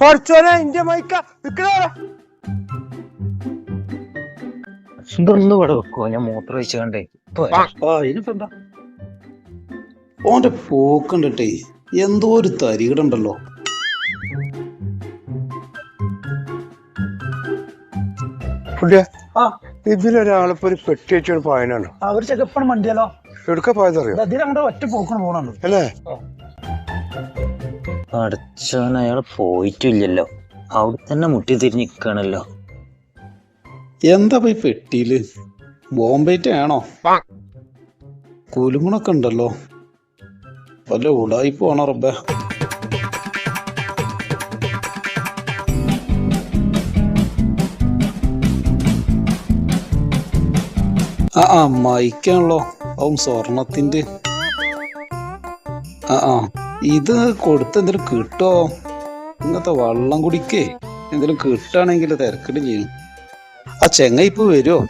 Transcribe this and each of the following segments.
പഠിച്ചോനെ ഇന്റെ മൈക്ക. നിക്കണേ ഇതൊന്നും ഇവിടെ വെക്കുവോ? ഞാൻ മൂത്രം വെച്ചുകൊണ്ടേ ഇനിയിപ്പോ എന്താ? ഓന്റെ പോക്കണ്ടിട്ടേ എന്തോ ഒരു തരികിടുണ്ടല്ലോ ഇതിലൊരാളിപ്പോ ഒരു പെട്ടി വെച്ചൊരു പായനാണ് അവർ ചെക്കപ്പണ് മണ്ടിയല്ലോ എടുക്ക പോയതറിയോ? ഇതിൽ അങ്ങോട്ട് ഒറ്റ പോക്കണം പോകണുണ്ട് അല്ലേ? അടച്ചവൻ അയാൾ പോയിട്ടില്ലല്ലോ. അവിടെ തന്നെ മുട്ടി തിരിഞ്ഞിക്കണല്ലോ എന്താ പോയി പെട്ടിയിൽ? ബോംബേറ്റ് ആണോ കുലുമുണൊക്കെ ഉണ്ടല്ലോ. വല്ല പോണ റബ്ബേ? ആ ആ മൈക്കാണല്ലോ അവും സ്വർണത്തിന്റെ ആ ആ ഇത് കൊടുത്ത് എന്തെങ്കിലും കിട്ടോ? ഇങ്ങനത്തെ വെള്ളം കുടിക്കേ. എന്തെങ്കിലും കിട്ടുകയാണെങ്കിൽ തിരക്കിട്ട് ചെയ്യും. ആ ചെങ്ങ ഇപ്പൊ വരുമോ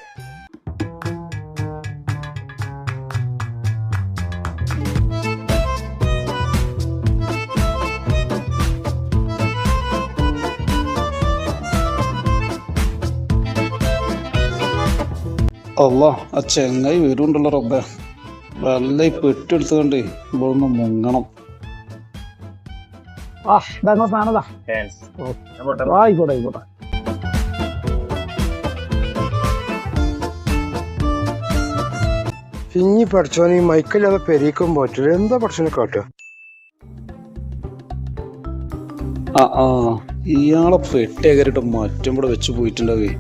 അല്ല ആ ചെങ്ങായി വരുണ്ടല്ലോ റബ്ബെ. വല്ല ഈ പെട്ടെടുത്തുകൊണ്ട് ഇവിടെ ഒന്ന് മുങ്ങണം. ആ ആയിക്കോട്ടെ ആയിക്കോട്ടെ ഇനി പഠിച്ചോനെ ഈ മൈക്കല്ലാതെ പെരീക്കും പറ്റില്ല എന്താ പഠിച്ചോനെ കാട്ടുക? ആ ആ ഇയാളെ പെട്ടിയകരിട്ട് മറ്റും ഇവിടെ വെച്ച് പോയിട്ടുണ്ടാവേ.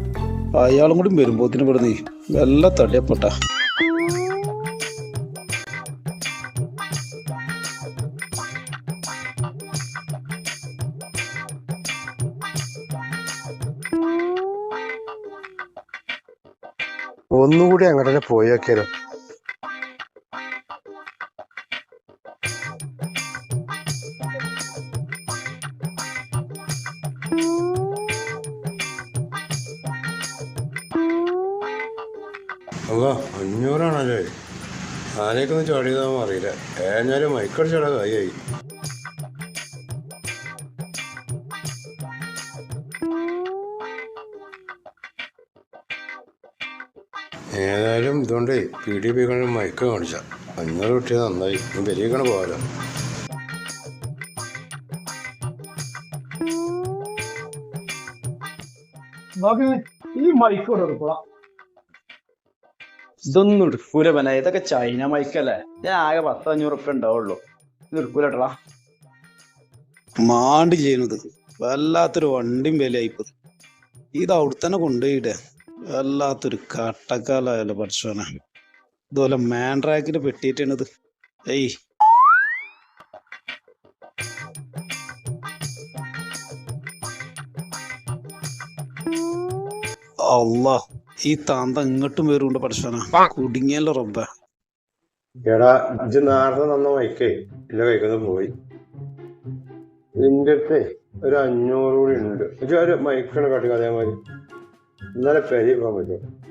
അയാളും കൂടി വരുമ്പോത്തിന് ഇവിടെ നീ നല്ല തടിയപ്പെട്ട. ഒന്നുകൂടി അങ്ങോട്ട് തന്നെ അല്ല അഞ്ഞൂറാണല്ലേ? ആനയൊക്കെ ഒന്ന് ചാടിയതാവും അറിയില്ല. ഏഞ്ഞാലും മൈക്കടിച്ചാടാ കൈയായി ഏതായാലും ഇതുകൊണ്ട് പി ഡി പി കണ്ട് മയക്ക കാണിച്ച. അഞ്ഞൂറ് കിട്ടിയത് നന്നായി. വലിയ പെരിയക്കണ പോകാലോ. നോക്കി ഈ മൈക്കോട് എടുക്കണം ഇതൊന്നും എടുക്കൂല പന ഇതൊക്കെ ചൈന മൈക്കല്ലേ? ഞാൻ ആകെ പത്ത് അഞ്ഞൂറ് ഉപ്പ ഉണ്ടാവുള്ളൂ. ഇത് എടുക്കൂലട്ടാ. മാണ്ടി ചെയ്യുന്നത്. വല്ലാത്തൊരു വണ്ടിയും ആയിപ്പോ. ഇത് അവിടെ തന്നെ കൊണ്ടുപോയിടേ. വല്ലാത്തൊരു കട്ടക്കാലായല്ലോ പഠിച്ചോനെ ഇതുപോലെ മാൻഡ്രാക്കിന് പെട്ടിട്ടാണിത് ഏയ്. അല്ലാ ഈ താന്ത ഇങ്ങോട്ടും വേറുകൊണ്ട് പഠിച്ചാനാ. കുടുങ്ങിയല്ലോ റബ്ബ. എടാ ഇജ് നേരത്തെ തന്ന വൈക്കേ ഇല്ല കഴിക്കുന്നത് പോയി. നിന്റെ അടുത്തേ ഒരു അഞ്ഞൂറ് കൂടി ഉണ്ട്. ഇജ്ജ് ഒരു മൈക്കാണ് കാട്ടുക അതേമാതിരി ഇന്നലെ പെരി പോകാൻ പറ്റും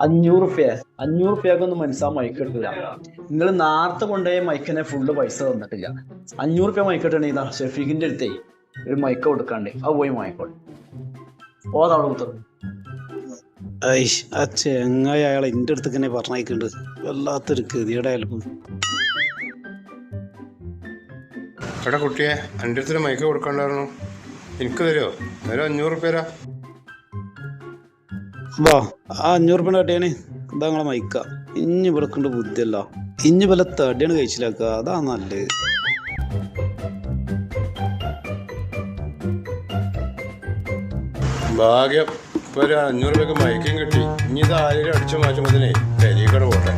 അഞ്ഞൂറ് റുപ്യ അഞ്ഞൂറ് ഉറുപ്പ്യക്കൊന്നും മനസ്സാ മൈക്ക് എടുക്കില്ല നിങ്ങൾ നേരത്തെ കൊണ്ടുപോയ മൈക്കിനെ ഫുള്ള് പൈസ തന്നിട്ടില്ല. അഞ്ഞൂറ് റുപ്യ മൈക്ക് ഇട്ടണേ ഇതാ ഷെഫീഖിന്റെ അടുത്തേ ഒരു മൈക്ക് കൊടുക്കാണ്ട്. അത് പോയി വാങ്ങിക്കോളെ. ഓതവിടെ കുത്തുന്നു ഐ ആ ചെങ്ങായി അയാൾ എന്റെ അടുത്ത് തന്നെ പറഞ്ഞയക്കുന്നുണ്ട് വല്ലാത്തൊരു ഗതിയുടെ അയാലും എടാ കുട്ടിയെ എന്റെ അടുത്തൊരു മൈക്ക് കൊടുക്കണ്ടായിരുന്നു. എനിക്ക് തരുമോ തരോ അഞ്ഞൂറ് റുപ്യരാ വാ ആ അഞ്ഞൂറ് രൂപ കാട്ടിയാണ് ഇതാ നിങ്ങളെ മൈക്ക ഇഞ്ഞ് ഇവിടെ കൊണ്ട് ബുദ്ധിയല്ല. ഇഞ്ഞ് പല തടിയാണ് കഴിച്ചിലാക്കുക. അതാ നല്ലത്. ഭാഗ്യം. ഇപ്പൊ ഒരു അഞ്ഞൂറ് രൂപയ്ക്ക് മയക്കും കിട്ടി. ഇനി ഇത് ആരെങ്കിലും അടിച്ചു മാറ്റുമ്പോൾ പെരിയക്കട പോട്ടെ.